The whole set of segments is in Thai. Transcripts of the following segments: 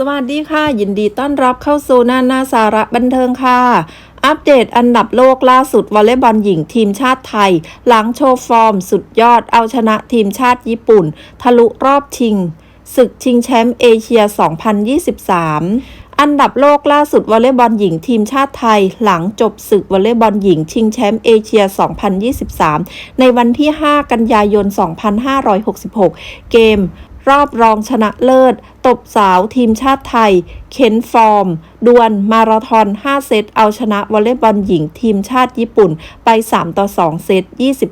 สวัสดีค่ะ ยินดีต้อนรับเข้าสู่นานาสาระบันเทิงค่ะ อัปเดตอันดับโลกล่าสุดวอลเลย์บอลหญิงทีมชาติไทย หลังโชว์ฟอร์มสุดยอดเอาชนะทีมชาติญี่ปุ่น ทะลุรอบชิง ศึกชิงแชมป์เอเชีย 2023อันดับโลกล่าสุดวอลเลย์บอลหญิงทีมชาติไทย หลังจบศึกวอลเลย์บอลหญิงชิงแชมป์เอเชีย 2023 ในวันที่ 5 กันยายน 2566 เกม รอบรองชนะเลิศ ตบสาวทีมชาติไทย เข็นฟอร์ม ดวลมาราธอน 5 เซต เอาชนะวอลเลย์บอลหญิงทีมชาติญี่ปุ่นไป 3 ต่อ 2 เซต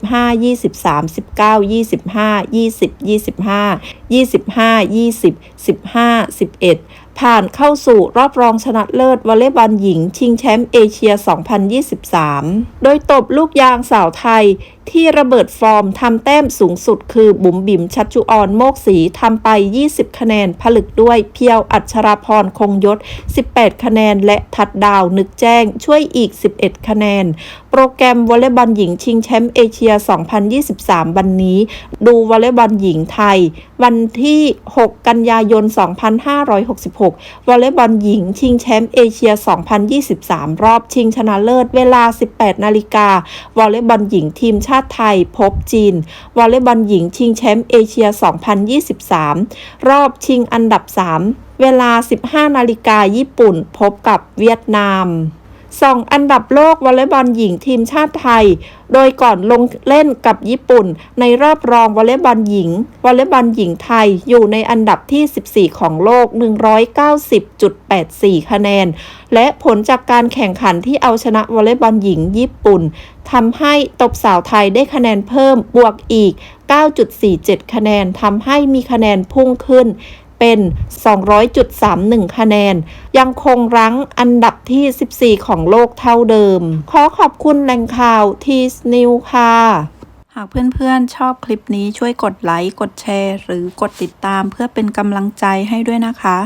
25 23 19 25 20 25 25 20 15 11ผ่านเข้าสู่รอบรองชนะเลิศวอลเลย์บอลหญิง ชิงแชมป์เอเชีย 2023 โดยตบลูกยางสาวไทย ที่ระเบิดฟอร์มทำแต้มสูงสุดคือบุ๋มบิ๋มชัชจุออนโมกศรีทำไป 20 คะแนน ผลึกด้วยเพียวอัชราพรคงยศ 18 คะแนน และทัดดาวนึกแจ้งช่วยอีก 11 คะแนน โปรแกรมวอลเลย์บอลหญิงชิงแชมป์เอเชีย 2023 วันนี้ ดูวอลเลย์บอลหญิงไทย วันที่ 6 กันยายน 2566 วอลเลย์บอลหญิงชิงแชมป์เอเชีย 2023 รอบชิงชนะเลิศเวลา 18 นาฬิกาวอลเลย์บอลหญิงทีมชาติไทยพบจีน วอลเลย์บอลหญิงชิงแชมป์เอเชีย 2023 รอบชิงอันดับ 3 เวลา 15นาฬิกาญี่ปุ่นพบกับเวียดนามสองอันดับโลกวอลเลย์บอลหญิงทีมชาติไทย โดยก่อนลงเล่นกับญี่ปุ่น ในรอบรองวอลเลย์บอลหญิงวอลเลย์บอลหญิงไทยอยู่ในอันดับที่ 14 ของโลก 190.84 คะแนน และผลจากการแข่งขันที่เอาชนะวอลเลย์บอลหญิงญี่ปุ่นทำให้ตบสาวไทยได้คะแนนเพิ่มบวกอีก 9.47 คะแนนทำให้มีคะแนนพุ่งขึ้น เป็น 200.31 คะแนน ยังคงรั้งอันดับที่ 14 ของโลกเท่าเดิม ขอขอบคุณแหล่งข่าวทีสนิวค่ะ หากเพื่อนๆ ชอบคลิปนี้ช่วยกดไลค์ กดแชร์ หรือกดติดตามเพื่อเป็นกำลังใจให้ด้วยนะคะ